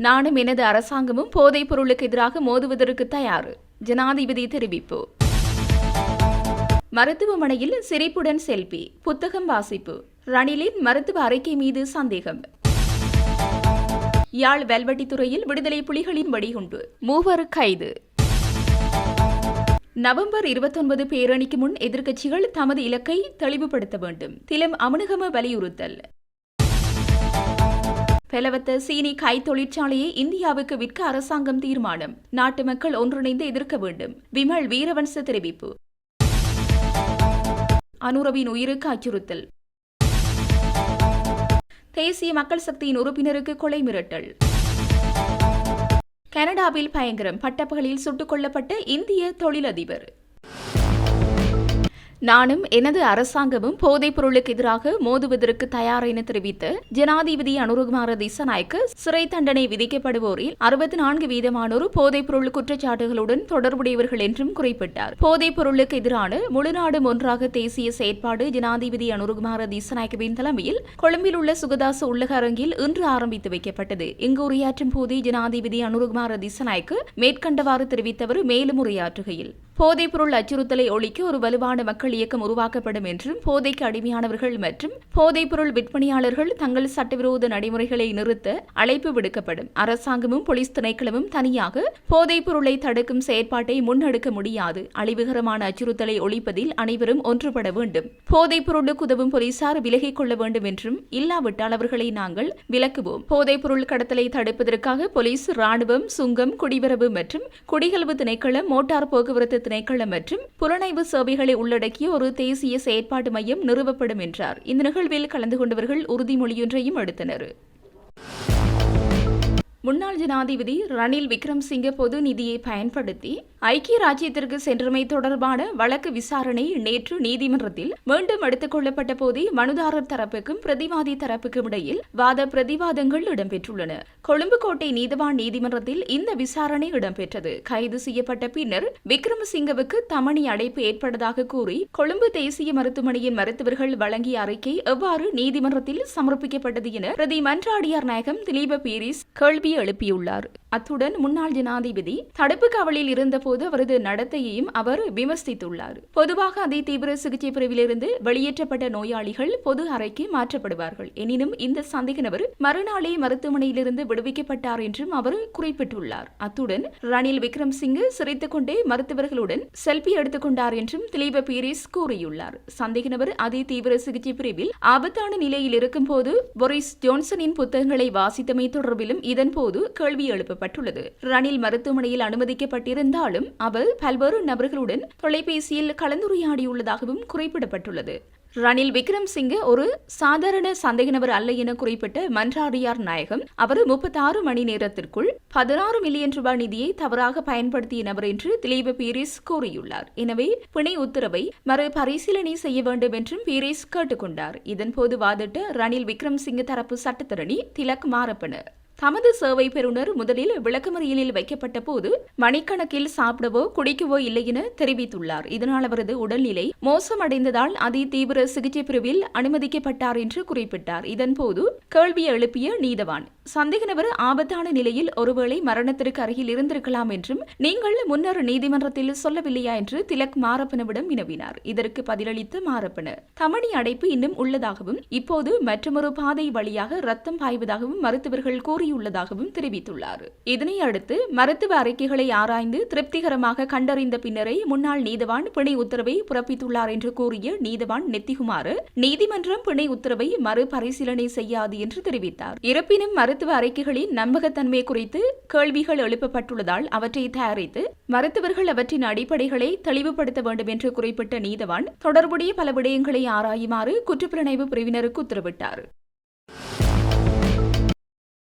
நானும் எனது அரசாங்கமும் போதைப் பொருளுக்கு எதிராக மோதுவதற்கு தயார். ஜனாதிபதி தெரிவிப்பு. மருத்துவமனையில் சிரிப்புடன் செல்பி புத்தகம் வாசிப்பு. ரணிலின் மருத்துவ அறிக்கை மீது சந்தேகம். யாழ் வெல்வெட்டித்துறையில் விடுதலை புலிகளின் வெடிகுண்டு மூவர் கைது. நவம்பர் இருபத்தொன்பது பேரணிக்கு முன் எதிர்க்கட்சிகள் தமது இலக்கை தெளிவுபடுத்த வேண்டும். திலம் அமுனுகம வலியுறுத்தல். பெலவத்த சீனி கை தொழிற்சாலையை இந்தியாவுக்கு விற்க அரசாங்கம் தீர்மானம். நாட்டு மக்கள் ஒன்றிணைந்து எதிர்க்க வேண்டும். விமல் வீரவன்ச தெரிவிப்பு. அனுரவின் உயிருக்கு அச்சுறுத்தல். தேசிய மக்கள் சக்தியின் உறுப்பினருக்கு கொலை மிரட்டல். கனடாவில் பயங்கரம். பட்டப்பகலில் சுட்டுக் கொல்லப்பட்ட இந்திய தொழிலதிபர். நானும் எனது அரசாங்கமும் போதைப் பொருளுக்கு எதிராக மோதுவதற்கு தயார் என தெரிவித்த ஜனாதிபதி அனுருகுமார திசநாயக்க சிறை தண்டனை விதிக்கப்படுவோரில் அறுபத்தி நான்கு வீதமானோர் போதைப் பொருள் குற்றச்சாட்டுகளுடன் தொடர்புடையவர்கள் என்றும் குறிப்பிட்டார். போதைப் பொருளுக்கு எதிரான முழுநாடும் ஒன்றாக தேசிய செயற்பாடு ஜனாதிபதி அனுருகுமார திசநாயக்கவின் தலைமையில் கொழும்பில் உள்ள சுகதாச உள்ளக அரங்கில் இன்று ஆரம்பித்து வைக்கப்பட்டது. இங்கு உரையாற்றும் போதே ஜனாதிபதி அனுருகுமார திசநாயக்கு மேற்கண்டவாறு தெரிவித்தவர் மேலும் உரையாற்றுகையில் போதைப்பொருள் அச்சுறுத்தலை ஒழிக்க ஒரு வலுவான மக்கள் இயக்கம் உருவாக்கப்படும் என்றும் போதைக்கு அடிமையானவர்கள் மற்றும் போதைப்பொருள் விற்பனையாளர்கள் தங்கள் சட்டவிரோத நடைமுறைகளை நிறுத்த அழைப்பு விடுக்கப்படும். அரசாங்கமும் போலீஸ் திணைக்களமும் தனியாக போதைப்பொருளை தடுக்கும் செயற்பாட்டை முன்னெடுக்க முடியாது. அழிவுகரமான அச்சுறுத்தலை ஒழிப்பதில் அனைவரும் ஒன்றுபட வேண்டும். போதைப்பொருளுக்கு உதவும் போலீசார் விலகிக் கொள்ள வேண்டும் என்றும் இல்லாவிட்டால் அவர்களை நாங்கள் விலக்குவோம். போதைப்பொருள் கடத்தலை தடுப்பதற்காக போலீஸ் ராணுவம் சுங்கம் குடிவரவு மற்றும் குடிகல்வு திணைக்களம் மோட்டார் போக்குவரத்து திணைக்களம் மற்றும் புலனாய்வு சேவைகளை உள்ளடக்கிய ஒரு தேசிய செயற்பாட்டு மையம் நிறுவப்படும் என்றார். இந்த நிகழ்வில் கலந்து கொண்டவர்கள் உறுதிமொழியொன்றையும் எடுத்தனர். முன்னாள் ஜனாதிபதி ரணில் விக்ரம்சிங்க பொது நிதியை பயன்படுத்தி ஐக்கிய ராஜ்யத்திற்கு சென்றமை தொடர்பான வழக்கு விசாரணை நேற்று நீதிமன்றத்தில் மீண்டும் எடுத்துக் கொள்ளப்பட்ட போதே மனுதாரர் தரப்புக்கும் பிரதிவாதி தரப்புக்கும் இடையில் வாத பிரதிவாதங்கள் இடம்பெற்றுள்ளன. கொழும்பு கோட்டை நீதவான் நீதிமன்றத்தில் இந்த விசாரணை இடம்பெற்றது. கைது செய்யப்பட்ட பின்னர் விக்ரமசிங்கவுக்கு தமணி அடைப்பு ஏற்பட்டதாக கூறி கொழும்பு தேசிய மருத்துவமனையின் மருத்துவர்கள் வழங்கிய அறிக்கை எவ்வாறு நீதிமன்றத்தில் சமர்ப்பிக்கப்பட்டது என பிரதி மன்றாடியார் நாயகம் திலீப பீரிஸ் கேள்வி எழுப்பியுள்ளார். அத்துடன் முன்னாள் ஜனாதிபதி தடுப்பு காவலில் இருந்தபோது அவரது நடத்தையையும் அவர் விமர்சித்துள்ளார். பொதுவாக அதே தீவிர சிகிச்சை பிரிவிலிருந்து வெளியேற்றப்பட்ட நோயாளிகள் பொது அறைக்கு மாற்றப்படுவார்கள். எனினும் இந்த சந்தேக நபர் மறுநாளே மருத்துவமனையிலிருந்து விடுவிக்கப்பட்டார் என்றும் அவர் குறிப்பிட்டுள்ளார். அத்துடன் ரணில் விக்ரம்சிங்கே சிரித்துக் கொண்டே மருத்துவர்களுடன் செல்பி எடுத்துக்கொண்டார் என்றும் திலீப பீரிஸ் கூறியுள்ளார். சந்தேக நபர் அதே தீவிர சிகிச்சை பிரிவில் ஆபத்தான நிலையில் இருக்கும் போது பொரிஸ் ஜோன்சனின் புத்தகங்களை வாசித்தமை தொடர்பிலும் இதன்போது கேள்வி எழுப்பப்பட்டுள்ளது. ரணில் மருத்துவமனையில் அனுமதிக்கப்பட்டிருந்தாலும் அவர் பல்வேறு நபர்களுடன் தொலைபேசியில் கலந்துரையாடியுள்ளதாகவும் குறிப்பிடப்பட்டுள்ளது. ரணில் விக்ரம்சிங்க ஒரு சாதாரண சந்தேக நபர் அல்ல என குறிப்பிட்ட மன்றாடியார் நாயகம் அவர் முப்பத்தாறு மணி நேரத்திற்குள் பதினாறு மில்லியன் ரூபாய் நிதியை தவறாக பயன்படுத்திய நபர் என்று திலீப பீரிஸ் கூறியுள்ளார். எனவே பிணை உத்தரவை மறு பரிசீலனை செய்ய வேண்டும் என்றும் பீரிஸ் கேட்டுக்கொண்டார். இதன்போது வாதிட்ட ரணில் விக்ரம்சிங்க தரப்பு சட்டத்தரணி திலக் மாரப்பனர் தமது சேவை பெறுநர் முதலில் விளக்கமறியலில் வைக்கப்பட்ட போது மணிக்கணக்கில் சாப்பிடவோ குடிக்கவோ இல்லை என தெரிவித்துள்ளார். இதனால் அவரது உடல்நிலை மோசமடைந்ததால் அதி தீவிர சிகிச்சை பிரிவில் அனுமதிக்கப்பட்டார் என்று குறிப்பிட்டார். இதன்போது கேள்வி எழுப்பிய நீதவான் சந்தேக நபர் ஆபத்தான நிலையில் ஒருவேளை மரணத்திற்கு அருகில் இருந்திருக்கலாம் என்றும் நீங்கள் முன்னர் நீதிமன்றத்தில் சொல்லவில்லையா? என்று திலக் மாரப்பனவிடம் வினவினார். இதற்கு பதிலளித்த மாரப்பன தமணி அடைப்பு இன்னும் உள்ளதாகவும் இப்போது மற்றொரு பாதை வழியாக ரத்தம் பாய்வதாகவும் மருத்துவர்கள் கூறி மாறியுள்ளதாகவும் தெரிவித்துள்ளார். இதனை அடுத்து மருத்துவ அறிக்கைகளை ஆராய்ந்து திருப்திகரமாக கண்டறிந்த பின்னரே முன்னாள் நீதவான் பிணை உத்தரவை பிறப்பித்துள்ளார் என்று கூறிய நீதவான் நெத்திகுமார் நீதிமன்றம் பிணை உத்தரவை மறுபரிசீலனை செய்யாது என்று தெரிவித்தார். இருப்பினும் மருத்துவ அறிக்கைகளின் நம்பகத்தன்மை குறித்து கேள்விகள் எழுப்பப்பட்டுள்ளதால் அவற்றை தயாரித்து மருத்துவர்கள் அவற்றின் அடிப்படைகளை தெளிவுபடுத்த வேண்டும் என்று குறிப்பிட்ட நீதவான் தொடர்புடைய பல விடயங்களை ஆராயுமாறு குற்றப்புலனாய்வு பிரிவினருக்கு உத்தரவிட்டார்.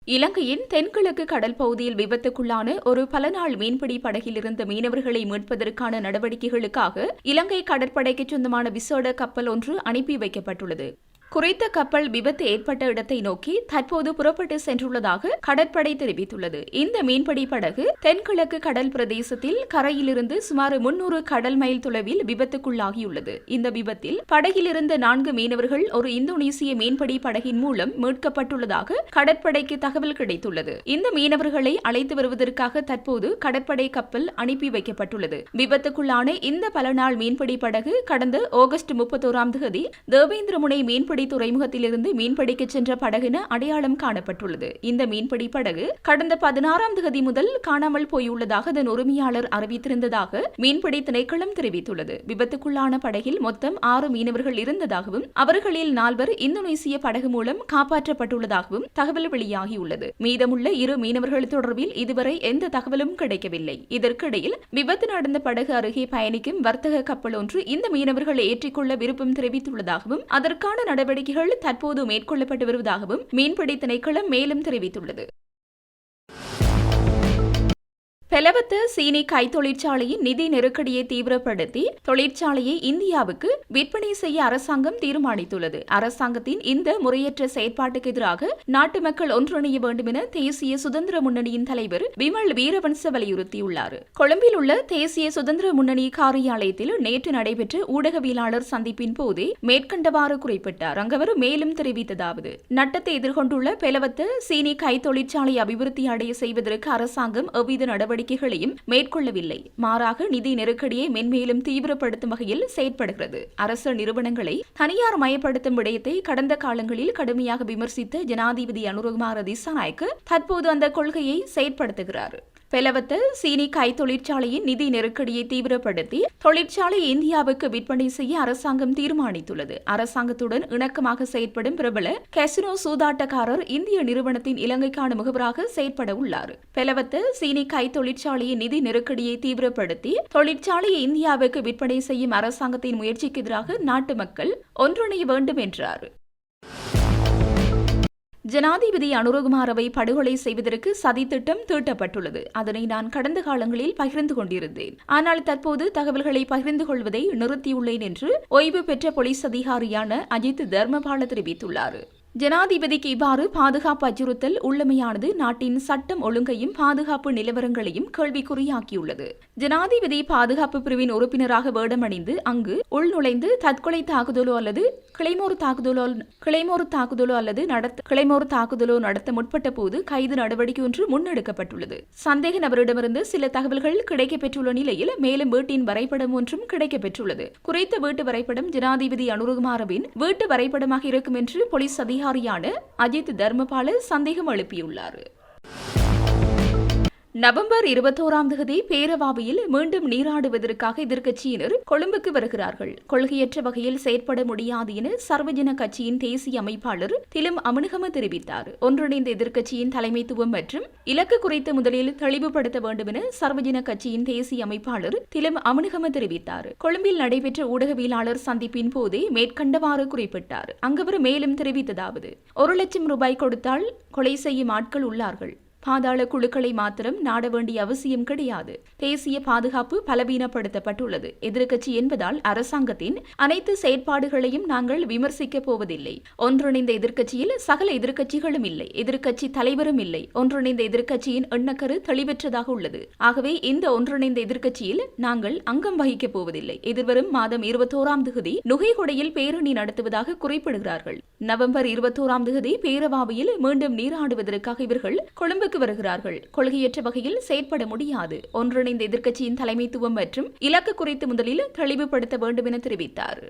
இலங்கையின் தென்கிழக்கு கடல் பகுதியில் விபத்துக்குள்ளான ஒரு பல நாள் மீன்பிடி படகில் இருந்த மீனவர்களை மீட்பதற்கான நடவடிக்கைகளுக்காக இலங்கை கடற்படைக்கு சொந்தமான விசேட கப்பல் ஒன்று அனுப்பி வைக்கப்பட்டுள்ளது. குறித்த கப்பல் விபத்து ஏற்பட்ட இடத்தை நோக்கி தற்போது புறப்பட்டு சென்றுள்ளதாக கடற்படை தெரிவித்துள்ளது. இந்த மீன்பிடி படகு தென்கிழக்கு கடல் பிரதேசத்தில் கரையிலிருந்து சுமார் முன்னூறு கடல் மைல் தொலைவில் விபத்துக்குள்ளாகியுள்ளது. இந்த விபத்தில் படகில் இருந்த நான்கு மீனவர்கள் ஒரு இந்தோனேசிய மீன்பிடி படகின் மூலம் மீட்கப்பட்டுள்ளதாக கடற்படைக்கு தகவல் கிடைத்துள்ளது. இந்த மீனவர்களை அழைத்து வருவதற்காக தற்போது கடற்படை கப்பல் அனுப்பி வைக்கப்பட்டுள்ளது. விபத்துக்குள்ளான இந்த பல நாள் மீன்பிடி படகு கடந்த ஆகஸ்ட் முப்பத்தோராம் தேதி தேவேந்திரமுனை மீன்பிடி துறைமுகத்திலிருந்து மீன்பிடிக்க சென்ற படகுன அடையாளம் காணப்பட்டுள்ளது. இந்த மீன்பிடி படகு கடந்த பதினாறாம் தேதி முதல் காணாமல் போயுள்ளதாக அதன் உரிமையாளர் அறிவித்திருந்ததாக மீன்பிடி திணைக்களம் தெரிவித்துள்ளது. விபத்துக்குள்ளான படகில் மொத்தம் ஆறு மீனவர்கள் இருந்ததாகவும் அவர்களில் நால்வர் இந்தோனேசிய படகு மூலம் காப்பாற்றப்பட்டுள்ளதாகவும் தகவல் வெளியாகியுள்ளது. மீதமுள்ள இரு மீனவர்கள் தொடர்பில் இதுவரை எந்த தகவலும் கிடைக்கவில்லை. இதற்கிடையில் விபத்து நடந்த படகு அருகே பயணிக்கும் வர்த்தக கப்பல் ஒன்று இந்த மீனவர்களை ஏற்றிக்கொள்ள விருப்பம் தெரிவித்துள்ளதாகவும் அதற்கான நடவடிக்கைகள் தற்போது மேற்கொள்ளப்பட்டு வருவதாகவும் மீன்பிடி திணைக்களம் மேலும் தெரிவித்துள்ளது. பெலவத்த சீனி கை தொழிற்சாலையின் நிதி நெருக்கடியை தீவிரப்படுத்தி தொழிற்சாலையை இந்தியாவுக்கு விற்பனை செய்ய அரசாங்கம் தீர்மானித்துள்ளது. அரசாங்கத்தின் இந்த முறையற்ற செயற்பாட்டுக்கு எதிராக நாட்டு மக்கள் ஒன்றிணைய வேண்டும் என தேசிய சுதந்திர முன்னணியின் தலைவர் விமல் வீரவன்ச வலியுறுத்தியுள்ளார். கொழும்பில் உள்ள தேசிய சுதந்திர முன்னணி காரியாலயத்தில் நேற்று நடைபெற்ற ஊடகவியலாளர் சந்திப்பின் போதே மேற்கண்டவாறு குறிப்பிட்டார். அங்கவர் மேலும் தெரிவித்ததாவது நட்டத்தை எதிர்கொண்டுள்ள பெலவத்த சீனி கை தொழிற்சாலை அபிவிருத்தி அடைய செய்வதற்கு அரசாங்கம் எவ்வித நடவடிக்கை நடவடிக்கைகளையும் மேற்கொள்ளவில்லை. மாறாக நிதி நெருக்கடியை மென்மேலும் தீவிரப்படுத்தும் வகையில் செயற்படுகிறது. அரசு நிறுவனங்களை தனியார் மயப்படுத்தும் விடயத்தை கடந்த காலங்களில் கடுமையாக விமர்சித்த ஜனாதிபதி அனுரகுமார திசாநாயக்கு தற்போது அந்த கொள்கையை செயற்படுத்துகிறார். பெலவத்த சீனி கை தொழிற்சாலையின் நிதி நெருக்கடியை தீவிரப்படுத்தி தொழிற்சாலை இந்தியாவுக்கு விற்பனை செய்ய அரசாங்கம் தீர்மானித்துள்ளது. அரசாங்கத்துடன் இணக்கமாக செயற்படும் பிரபல கசினோ சூதாட்டக்காரர் இந்திய நிறுவனத்தின் இலங்கைக்கான முகவராக செயற்பட உள்ளார். பெலவத்த சீனி கை தொழிற்சாலையின் நிதி நெருக்கடியை தீவிரப்படுத்தி தொழிற்சாலையை இந்தியாவுக்கு விற்பனை செய்யும் அரசாங்கத்தின் முயற்சிக்கு எதிராக நாட்டு மக்கள் ஒன்றிணைய வேண்டும் என்றார். ஜனாதிபதி அனுரகுமாரவை படுகொலை செய்வதற்கு சதித்திட்டம் தீட்டப்பட்டுள்ளது. அதனை நான் கடந்த காலங்களில் பகிர்ந்து கொண்டிருந்தேன். ஆனால் தற்போது தகவல்களை பகிர்ந்து கொள்வதை நிறுத்தியுள்ளேன் என்று ஓய்வு பெற்ற போலீஸ் அதிகாரியான அஜித் தர்மபால தெரிவித்துள்ளார். ஜனாதிபதிக்கு இவ்வாறு பாதுகாப்பு அச்சுறுத்தல் உள்ளமையானது நாட்டின் சட்டம் ஒழுங்கையும் பாதுகாப்பு நிலவரங்களையும் கேள்விக்குறியாக்கியுள்ளது. ஜனாதிபதி பாதுகாப்பு பிரிவின் உறுப்பினராக வேடமணிந்து அங்கு உள்நுழைந்து தற்கொலை தாக்குதலோ அல்லது கிளைமோர் தாக்குதலோ கிளைமோர் தாக்குதலோ அல்லது நடத்த கிளைமோர் தாக்குதலோ நடத்த முற்பட்ட போது கைது நடவடிக்கை ஒன்று முன்னெடுக்கப்பட்டுள்ளது. சந்தேக நபரிடமிருந்து சில தகவல்கள் கிடைக்கப்பெற்றுள்ள நிலையில் மேலும் வீட்டின் வரைபடம் ஒன்றும் கிடைக்கப்பெற்றுள்ளது. குறித்த வீட்டு வரைபடம் ஜனாதிபதி அனுருகுமாரவின் வீட்டு வரைபடமாக இருக்கும் என்று போலீஸ் அதிகாரியான அஜித் தர்மபால சந்தேகம் எழுப்பியுள்ளார். நவம்பர் இருபத்தோராம் தேதி பேரவாவியில் மீண்டும் நீராடுவதற்காக எதிர்க்கட்சியினர் கொழும்புக்கு வருகிறார்கள். கொள்கையற்ற வகையில் செயற்பட முடியாது என சர்வஜன கட்சியின் தேசிய அமைப்பாளர் திலும் அமுனுகம தெரிவித்தார். ஒன்றிணைந்த எதிர்க்கட்சியின் தலைமைத்துவம் மற்றும் இலக்கு குறித்து முதலில் தெளிவுபடுத்த வேண்டும் என சர்வஜன கட்சியின் தேசிய அமைப்பாளர் திலும் அமுனுகம தெரிவித்தார். கொழும்பில் நடைபெற்ற ஊடகவியலாளர் சந்திப்பின் போதே மேற்கண்டவாறு குறிப்பிட்டார். அங்கவர் மேலும் தெரிவித்ததாவது ஒரு லட்சம் ரூபாய் கொடுத்தால் கொலை செய்யும் ஆட்கள் உள்ளார்கள். பாதாள குழுக்களை மாத்திரம் நாட வேண்டிய அவசியம் கிடையாது. தேசிய பாதுகாப்பு பலவீனப்படுத்தப்பட்டுள்ளது. எதிர்க்கட்சி என்பதால் அரசாங்கத்தின் அனைத்து செயற்பாடுகளையும் நாங்கள் விமர்சிக்கப் போவதில்லை. ஒன்றிணைந்த எதிர்க்கட்சியில் சகல எதிர்க்கட்சிகளும் இல்லை. எதிர்க்கட்சி தலைவரும் இல்லை. ஒன்றிணைந்த எதிர்க்கட்சியின் எண்ணக்கரு தெளிவற்றதாக உள்ளது. ஆகவே இந்த ஒன்றிணைந்த எதிர்க்கட்சியில் நாங்கள் அங்கம் வகிக்கப் போவதில்லை. எதிர்வரும் மாதம் இருபத்தோராம் தகுதி நுகைகொடையில் பேரணி நடத்துவதாக குறிப்பிடுகிறார்கள். நவம்பர் இருபத்தோராம் தகுதி பேரவாவியில் மீண்டும் நீராடுவதற்காக இவர்கள் கொழும்புக்கு வருகிறார்கள். கொள்கையற்ற வகையில் செயற்பட முடியாது. ஒன்றிணைந்த எதிர்க்கட்சியின் தலைமைத்துவம் மற்றும் இலக்கு குறித்து முதலில் தெளிவுபடுத்த வேண்டும் என தெரிவித்தார்.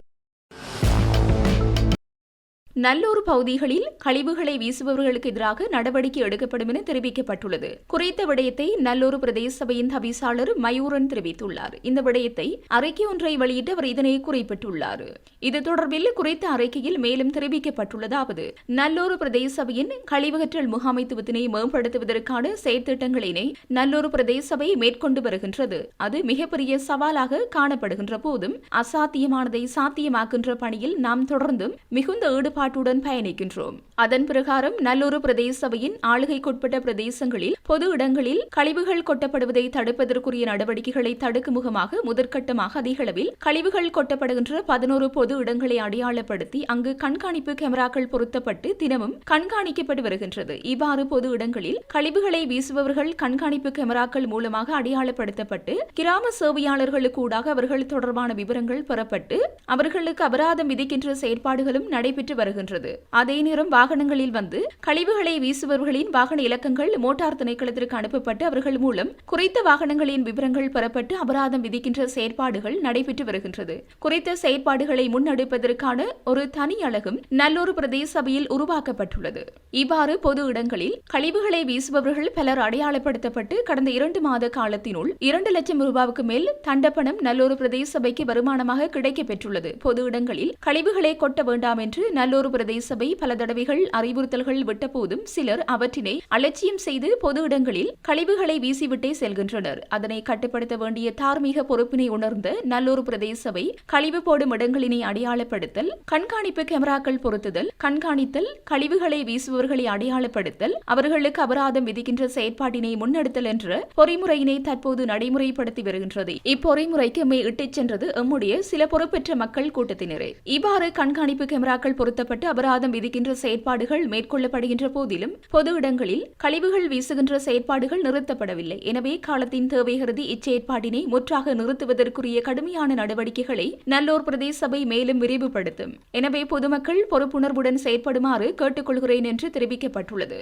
நல்லூர் பகுதிகளில் கழிவுகளை வீசுபவர்களுக்கு எதிராக நடவடிக்கை எடுக்கப்படும் என தெரிவிக்கப்பட்டுள்ளது. குறித்த விடயத்தை நல்லூர் பிரதேச சபையின் தவிசாளர் மயூரன் தெரிவித்துள்ளார். இந்த விடயத்தை அறிக்கை ஒன்றை வெளியிட்டு அவர் இதனை குறிப்பிட்டுள்ளார். இது தொடர்பில் குறித்த அறிக்கையில் மேலும் தெரிவிக்கப்பட்டுள்ளதாவது நல்லூர் பிரதேச சபையின் கழிவுகற்றல் முகாமைத்துவத்தினை மேம்படுத்துவதற்கான செயற்திட்டங்களினை நல்லூர் பிரதேச சபை மேற்கொண்டு வருகின்றது. அது மிகப்பெரிய சவாலாக காணப்படுகின்ற போதும் அசாத்தியமானதை சாத்தியமாக்கின்ற பணியில் நாம் தொடர்ந்தும் மிகுந்த ஈடுபாடு ஈடுபாட்டுடன் பயணிக்கின்றோம். அதன் பிரகாரம் நல்லூர் பிரதேச சபையின் ஆளுகைக்குட்பட்ட பிரதேசங்களில் பொது இடங்களில் கழிவுகள் கொட்டப்படுவதை தடுப்பதற்குரிய நடவடிக்கைகளை தடுக்கும் முகமாக முதற்கட்டமாக அதிகளவில் கழிவுகள் கொட்டப்படுகின்ற பதினோரு பொது இடங்களை அடையாளப்படுத்தி அங்கு கண்காணிப்பு கேமராக்கள் பொருத்தப்பட்டு தினமும் கண்காணிக்கப்பட்டு வருகின்றது. இவ்வாறு பொது இடங்களில் கழிவுகளை வீசுபவர்கள் கண்காணிப்பு கேமராக்கள் மூலமாக அடையாளப்படுத்தப்பட்டு கிராம சேவையாளர்களுக்கு ஊடாக அவர்கள் தொடர்பான விவரங்கள் பெறப்பட்டு அவர்களுக்கு அபராதம் விதிக்கின்ற செயற்பாடுகளும் நடைபெற்று வருகின்றது. அதே நேரம் வாகனங்களில் வந்து கழிவுகளை வீசுபவர்களின் வாகன இலக்கங்கள் மோட்டார் திணைக்களத்திற்கு அனுப்பப்பட்டு அவர்கள் மூலம் குறித்த வாகனங்களின் விவரங்கள் பெறப்பட்டு அபராதம் விதிக்கின்ற செயற்பாடுகள் நடைபெற்று வருகின்றது. குறித்த செயற்பாடுகளை முன்னெடுப்பதற்கான ஒரு தனி அழகும் நல்லூர் பிரதேச சபையில் உருவாக்கப்பட்டுள்ளது. இவ்வாறு பொது இடங்களில் கழிவுகளை வீசுபவர்கள் பலர் அடையாளப்படுத்தப்பட்டு கடந்த இரண்டு மாத காலத்தினுள் இரண்டு லட்சம் ரூபாவுக்கு மேல் தண்டப்பணம் நல்லூர் பிரதேச சபைக்கு வருமானமாக கிடைக்கப் பெற்றுள்ளது பொது இடங்களில் கழிவுகளை கொட்ட வேண்டாம் என்று நல்லூர் பிரதேச சபை பல தடவைகள் அறிவுறுத்தல்கள் விட்டபோதும் சிலர் அவற்றினை அலட்சியம் செய்து பொது இடங்களில் கழிவுகளை வீசிவிட்டே செல்கின்றனர். அதனை கட்டுப்படுத்த வேண்டிய தார்மீக பொறுப்பினை உணர்ந்த நல்லூர் பிரதேச சபை கழிவு போடும் இடங்களினை அடையாளப்படுத்தல் கண்காணிப்பு கேமராக்கள் பொருத்துதல் கண்காணித்தல் கழிவுகளை வீசுபவர்களை அடையாளப்படுத்தல் அவர்களுக்கு அபராதம் விதிக்கின்ற செயற்பாட்டினை முன்னெடுத்தல் என்ற பொறிமுறையினை தற்போது நடைமுறைப்படுத்தி வருகின்றது. இப்பொறிமுறைக்கு மே இட்டுச் சென்றது எம்முடைய சில பொறுப்பெற்ற மக்கள் கூட்டத்தினரே. இவ்வாறு கண்காணிப்பு கேமராக்கள் பொருத்த கொள்ளப்பட்டு அபராதம் விதிக்கின்ற செயற்பாடுகள் மேற்கொள்ளப்படுகின்ற போதிலும் பொது இடங்களில் கழிவுகள் வீசுகின்ற செயற்பாடுகள் நிறுத்தப்படவில்லை. எனவே காலத்தின் தேவை கருதி இச்செயற்பாட்டினை முற்றாக நிறுத்துவதற்குரிய கடுமையான நடவடிக்கைகளை நல்லூர் பிரதேச சபை மேலும் விரிவுபடுத்தும். எனவே பொதுமக்கள் பொறுப்புணர்வுடன் செயற்படுமாறு கேட்டுக்கொள்கிறேன் என்று தெரிவிக்கப்பட்டுள்ளது.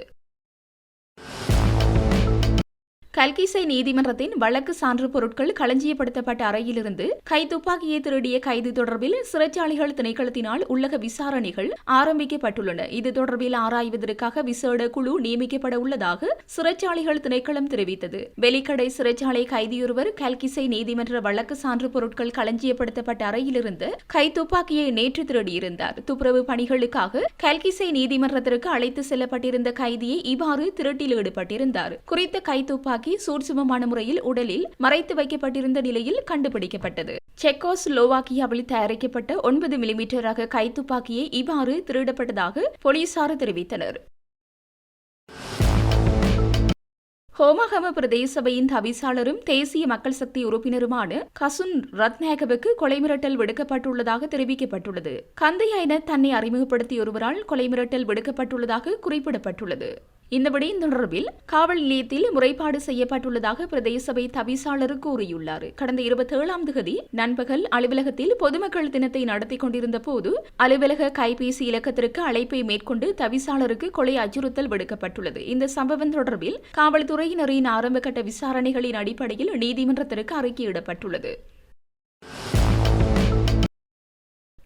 கல்கிசை நீதிமன்றத்தின் வழக்கு சான்று பொருட்கள் களஞ்சியப்படுத்தப்பட்ட அறையிலிருந்து கைத்துப்பாக்கியை திருடிய கைது தொடர்பில் சிறைச்சாலைகள் திணைக்களத்தினால் உள்ளக விசாரணைகள் ஆரம்பிக்கப்பட்டுள்ளன. இது தொடர்பில் ஆராய்வதற்காக விசேட குழு நியமிக்கப்பட உள்ளதாக சிறைச்சாலைகள் திணைக்களம் தெரிவித்தது. வெலிக்கடை சிறைச்சாலை கைதியொருவர் கல்கிசை நீதிமன்ற வழக்கு சான்று பொருட்கள் களஞ்சியப்படுத்தப்பட்ட அறையிலிருந்து கைத்துப்பாக்கியை நேற்று திருடியிருந்தார். துப்புரவு பணிகளுக்காக கல்கிசை நீதிமன்றத்திற்கு அழைத்து செல்லப்பட்டிருந்த கைதியை இவ்வாறு திருட்டில் ஈடுபட்டிருந்தார். குறித்த கைத்துப்பாக்கி துப்பாக்கி சூட்சுமமான முறையில் உடலில் மறைத்து வைக்கப்பட்டிருந்த நிலையில் கண்டுபிடிக்கப்பட்டது. செக்கோஸ் லோவாக்கியாவில் தயாரிக்கப்பட்ட ஒன்பது மில்லிமீட்டர் ரக கைத்துப்பாக்கியை இவ்வாறு திருடப்பட்டதாக போலீசார் தெரிவித்தனர். ஹோமஹம பிரதேச சபையின் தவிசாளரும் தேசிய மக்கள் சக்தி உறுப்பினருமான கசுன் ரத்நாயகவுக்கு கொலை மிரட்டல் விடுக்கப்பட்டுள்ளதாக தெரிவிக்கப்பட்டுள்ளது. கந்தையா என தன்னை அறிமுகப்படுத்திய ஒருவரால் கொலை மிரட்டல் விடுக்கப்பட்டுள்ளதாக குறிப்பிடப்பட்டுள்ளது. இந்த விடயம் தொடர்பில் காவல் நிலையத்தில் முறைப்பாடு செய்யப்பட்டுள்ளதாக பிரதேச சபை தவிசாளர் கூறியுள்ளார். கடந்த இருபத்தேழாம் தேதி நண்பகல் அலுவலகத்தில் பொதுமக்கள் தினத்தை நடத்தி கொண்டிருந்த போது அலுவலக கைபேசி இலக்கத்திற்கு அழைப்பை மேற்கொண்டு தவிசாளருக்கு கொலை அச்சுறுத்தல் விடுக்கப்பட்டுள்ளது. இந்த சம்பவம் தொடர்பில் காவல்துறையினரின் ஆரம்பகட்ட விசாரணைகளின் அடிப்படையில் நீதிமன்றத்திற்கு அறிக்கையிடப்பட்டுள்ளது.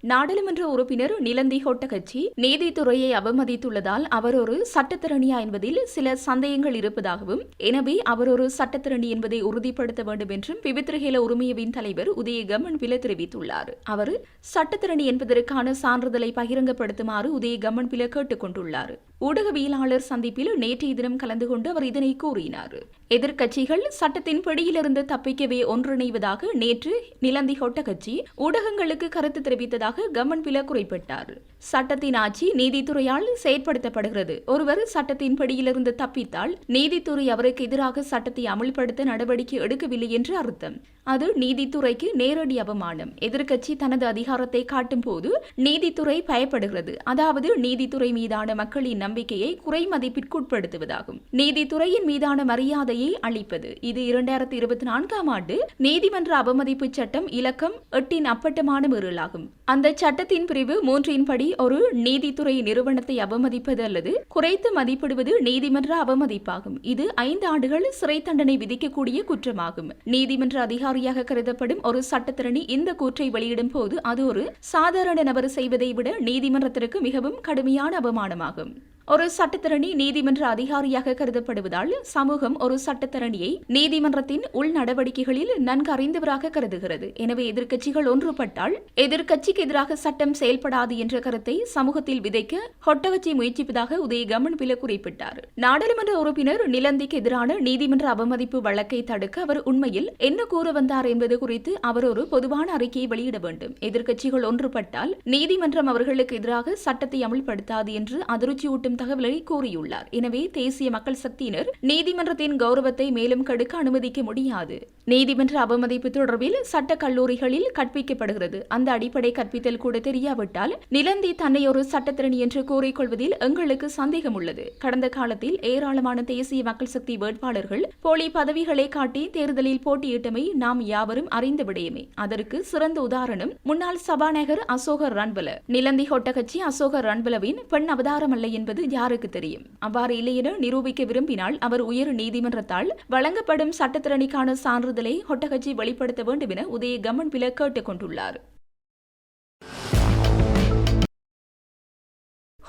நாடாளுமன்ற உறுப்பினர் நிலந்தி ஹொட்டகச்சி நீதித்துறையை அவமதித்துள்ளதால் அவர் ஒரு சட்டத்திறனியா என்பதில் சில சந்தேகங்கள் இருப்பதாகவும் எனவே அவர் ஒரு சட்டத்திறனி என்பதை உறுதிப்படுத்த வேண்டும் என்றும் பிபித்ரஹேல உரிமையவின் தலைவர் உதய கமன் தெரிவித்துள்ளார். அவர் சட்டத்திறனி என்பதற்கான சான்றிதழை பகிரங்கப்படுத்துமாறு உதய கமன் கேட்டுக் கொண்டுள்ளார். ஊடகவியலாளர் சந்திப்பில் நேற்றைய தினம் கலந்து கொண்டு அவர் இதனை கூறினார். எதிர்க்கட்சிகள் சட்டத்தின் பிடியிலிருந்து தப்பிக்கவே ஒன்றிணைவதாக நேற்று நிலந்தி கொட்ட கட்சி ஊடகங்களுக்கு கருத்து தெரிவித்ததாக கமன் பில குறிப்பிட்டார். சட்டத்தின் ஆட்சி நீதித்துறையால் செயற்படுத்தப்படுகிறது. ஒருவர் சட்டத்தின் பிடியிலிருந்து தப்பித்தால் நீதித்துறை அவருக்கு எதிராக சட்டத்தை அமல்படுத்த நடவடிக்கை எடுக்கவில்லை என்று அர்த்தம். அது நீதித்துறைக்கு நேரடி அவமானம். எதிர்க்கட்சி தனது அதிகாரத்தை காட்டும் போது நீதித்துறை பயப்படுகிறது. அதாவது நீதித்துறை மீதான மக்களின் நம்பிக்கையை குறை மதிப்பிற்குட்படுத்துவதாகும். நீதித்துறையின் மீதான மரியாதையை அளிப்பது. இது இரண்டாயிரத்தி இருபத்தி நான்காம் ஆண்டு நீதிமன்ற அவமதிப்பு சட்டம் இலக்கம் எட்டின் அப்பட்டமான மீறலாகும். அந்த சட்டத்தின் பிரிவு மூன்றின்படி ஒரு நீதித்துறை நிறுவனத்தை அவமதிப்பது அல்லது குறைத்து மதிப்பிடுவது நீதிமன்ற அவமதிப்பாகும். இது ஐந்து ஆண்டுகள் சிறை தண்டனை விதிக்கக்கூடிய குற்றமாகும். நீதிமன்ற அதிகாரியாக கருதப்படும் ஒரு சட்டத்திறனி இந்த கூற்றை வெளியிடும் போது அது ஒரு சாதாரண நபர் செய்வதை விட நீதிமன்றத்திற்கு மிகவும் கடுமையான அவமானமாகும். ஒரு சட்டத்திறணி நீதிமன்ற அதிகாரியாக கருதப்படுவதால் சமூகம் ஒரு சட்டத்திறணியை நீதிமன்றத்தின் உள் நடவடிக்கைகளில் நன்கு அறிந்தவராக கருதுகிறது. எனவே எதிர்க்கட்சிகள் ஒன்றுபட்டால் எதிர்க்கட்சிக்கு எதிராக சட்டம் செயல்படாது என்ற கருத்தை சமூகத்தில் விதைக்க ஹொட்டகச்சி முயற்சிப்பதாக உதய கமன் பில குறிப்பிட்டார். நாடாளுமன்ற உறுப்பினர் நிலந்திக்கு எதிரான நீதிமன்ற அவமதிப்பு வழக்கை தடுக்க அவர் உண்மையில் என்ன கூற வந்தார் என்பது குறித்து அவர் ஒரு பொதுவான அறிக்கையை வெளியிட வேண்டும். எதிர்க்கட்சிகள் ஒன்றுபட்டால் நீதிமன்றம் அவர்களுக்கு எதிராக சட்டத்தை அமல்படுத்தாது என்று அதிர்ச்சியூட்டும் தகவலை கூறியுள்ளார். எனவே தேசிய மக்கள் சக்தியினர் நீதிமன்றத்தின் கௌரவத்தை மேலும் கெடுக்க அனுமதிக்க முடியாது. நீதிமன்ற அவமதிப்பு தொடர்பில் சட்ட கல்லூரிகளில் கற்பிக்கப்படுகிறது. அந்த அடிப்படை கற்பித்தல் கூட தெரியாவிட்டால் நிலந்தி தன்னை ஒரு சட்டத்திறனி என்று கூறிக்கொள்வதில் எங்களுக்கு சந்தேகம் உள்ளது கடந்த காலத்தில் ஏராளமான தேசிய மக்கள் சக்தி வேட்பாளர்கள் போலி பதவிகளை காட்டி தேர்தலில் போட்டியிட்டமை நாம் யாவரும் அறிந்த விடயமே. அதற்கு சிறந்த உதாரணம் முன்னாள் சபாநாயகர் அசோகர் ரன்பல நிலந்தி ஹொட்டகட்சி அசோகர் ரன்பலவின் பெண் அவதாரம் அல்ல என்பது யாருக்கு தெரியும்? அவ்வாறு இல்லை என நிரூபிக்க விரும்பினால் அவர் உயர் நீதிமன்றத்தால் வழங்கப்படும் சட்டத்திறனிக்கான சான்றிதழ் ஹொட்டகட்சி வெளிப்படுத்த வேண்டும் என உதய கமன் பில கேட்டுக் கொண்டுள்ளார்.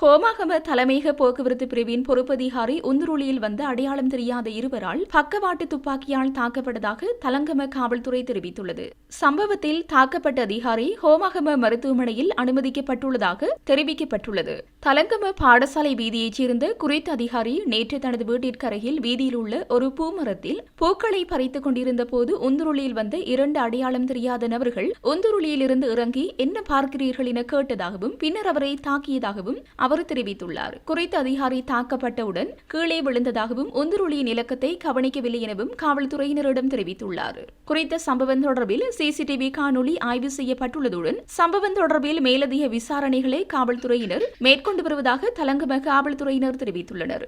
ஹோமாகம தலைமையக போக்குவரத்து பிரிவின் பொறுப்பதிகாரி உந்துருளியில் வந்து அடையாளம் தெரியாத இருவரால் பக்கவாட்டு துப்பாக்கியால் தாக்கப்பட்டதாக தலங்கம காவல்துறை தெரிவித்துள்ளது. சம்பவத்தில் தாக்கப்பட்ட அதிகாரி ஹோமாகம மருத்துவமனையில் அனுமதிக்கப்பட்டுள்ளதாக தெரிவிக்கப்பட்டுள்ளது. தலங்கம பாடசாலை வீதியைச் சேர்ந்த குறித்த அதிகாரி நேற்று தனது வீட்டிற்கு அருகில் வீதியில் உள்ள ஒரு பூமரத்தில் பூக்களை பறித்துக் கொண்டிருந்த போது உந்துருளியில் வந்த இரண்டு அடையாளம் தெரியாத நபர்கள் உந்துருளியில் இருந்து இறங்கி என்ன பார்க்கிறீர்கள் என கேட்டதாகவும் பின்னர் அவரை தாக்கியதாகவும் அவர் தெரிவித்துள்ளார். குறித்த அதிகாரி தாக்கப்பட்டவுடன் கீழே விழுந்ததாகவும் உந்துருளியின் இலக்கத்தை கவனிக்கவில்லை எனவும் காவல்துறையினரிடம் தெரிவித்துள்ளார். குறித்த சம்பவம் தொடர்பில் சிசிடிவி காணொலி ஆய்வு செய்யப்பட்டுள்ளதுடன் சம்பவம் தொடர்பில் மேலதிக விசாரணைகளை காவல்துறையினர் மேற்கொண்டு வருவதாக தலங்கம காவல்துறையினர் தெரிவித்துள்ளனர்.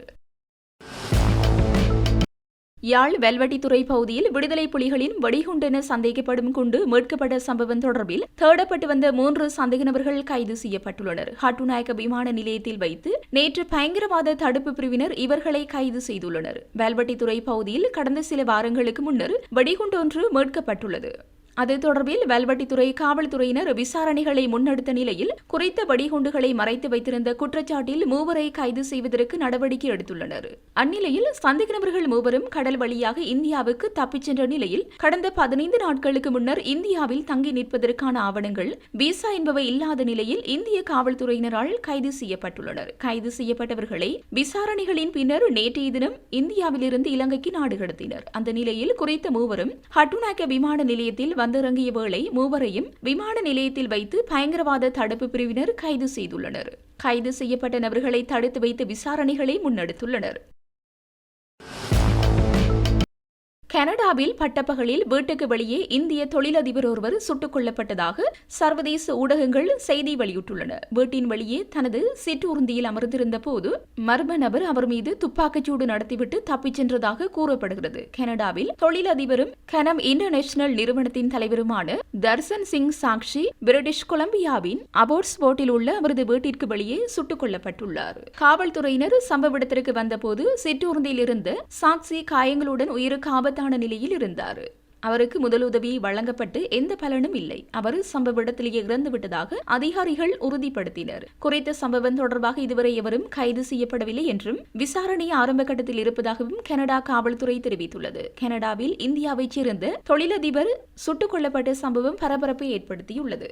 யாழ் வெல்வெட்டித்துறை பகுதியில் விடுதலை புலிகளின் வெடிகுண்டென சந்தேகப்படும் குண்டு மீட்கப்பட்ட சம்பவம் தொடர்பில் தேடப்பட்டு வந்த மூன்று சந்தேக நபர்கள் கைது செய்யப்பட்டுள்ளனர். ஹட்டுநாயக்க விமான நிலையத்தில் வைத்து நேற்று பயங்கரவாத தடுப்பு பிரிவினர் இவர்களை கைது செய்துள்ளனர். வெல்வெட்டித்துறை பகுதியில் கடந்த சில வாரங்களுக்கு முன்னர் வெடிகுண்டொன்று மீட்கப்பட்டுள்ளது. அது தொடர்பில் வல்வட்டித்துறை காவல்துறையினர் விசாரணைகளை முன்னெடுத்த நிலையில் குறித்த வெடிகுண்டுகளை மறைத்து வைத்திருந்த குற்றச்சாட்டில் மூவரை கைது செய்வதற்கு நடவடிக்கை எடுத்துள்ளனர். அந்நிலையில் சந்தேக நபர்கள் மூவரும் கடல் வழியாக இந்தியாவுக்கு தப்பிச் சென்ற நிலையில் கடந்த பதினைந்து நாட்களுக்கு முன்னர் இந்தியாவில் தங்கி நிற்பதற்கான ஆவணங்கள் விசா என்பவை இல்லாத நிலையில் இந்திய காவல்துறையினரால் கைது செய்யப்பட்டுள்ளனர். கைது செய்யப்பட்டவர்களை விசாரணைகளின் பின்னர் நேற்றைய தினம் இந்தியாவிலிருந்து இலங்கைக்கு நாடு கடத்தினர். அந்த நிலையில் குறித்த மூவரும் ஹட்டுநாக்க விமான நிலையத்தில் வந்திறங்கிய வேளை மூவரையும் விமான நிலையத்தில் வைத்து பயங்கரவாத தடுப்பு பிரிவினர் கைது செய்துள்ளனர். கைது செய்யப்பட்ட நபர்களை தடுத்து வைத்து விசாரணைகளை முன்னெடுத்துள்ளனர். கனடாவில் பட்டப்பகலில் வீட்டுக்கு வெளியே இந்திய தொழிலதிபர் ஒருவர் சுட்டுக் கொல்லப்பட்டதாக சர்வதேச ஊடகங்கள் செய்தி வெளியிட்டுள்ளன. வீட்டின் வெளியே தனது சிற்றூர்ந்தியில் அமர்ந்திருந்த போது மர்ம நபர் அவர் மீது துப்பாக்கிச்சூடு நடத்திவிட்டு தப்பிச் சென்றதாக கூறப்படுகிறது. கனடாவில் தொழிலதிபரும் கனம் இன்டர்நேஷனல் நிறுவனத்தின் தலைவருமான தர்சன் சிங் சாக்ஷி பிரிட்டிஷ் கொலம்பியாவின் அபோர்ட்ஸ்போர்ட்டில் உள்ள அவரது வீட்டிற்கு வெளியே சுட்டுக் கொல்லப்பட்டுள்ளார். காவல்துறையினர் சம்பவ இடத்திற்கு வந்தபோது சிற்றுருந்தியில் இருந்த சாக்சி காயங்களுடன் உயிருக்கு ஆபத்தான நிலையில் இருந்தார். அவருக்கு முதலுதவி வழங்கப்பட்டு எந்த பலனும் இல்லை. அவர் சம்பவ இடத்திலேயே இறந்து விட்டதாக அதிகாரிகள் உறுதிப்படுத்தினர். குறித்த சம்பவம் தொடர்பாக இதுவரை எவரும் கைது செய்யப்படவில்லை என்றும் விசாரணை ஆரம்ப கட்டத்தில் இருப்பதாகவும் கனடா காவல்துறை தெரிவித்துள்ளது. கனடாவில் இந்தியாவைச் சேர்ந்த தொழிலதிபர் சுட்டுக் கொல்லப்பட்ட சம்பவம் பரபரப்பை ஏற்படுத்தியுள்ளது.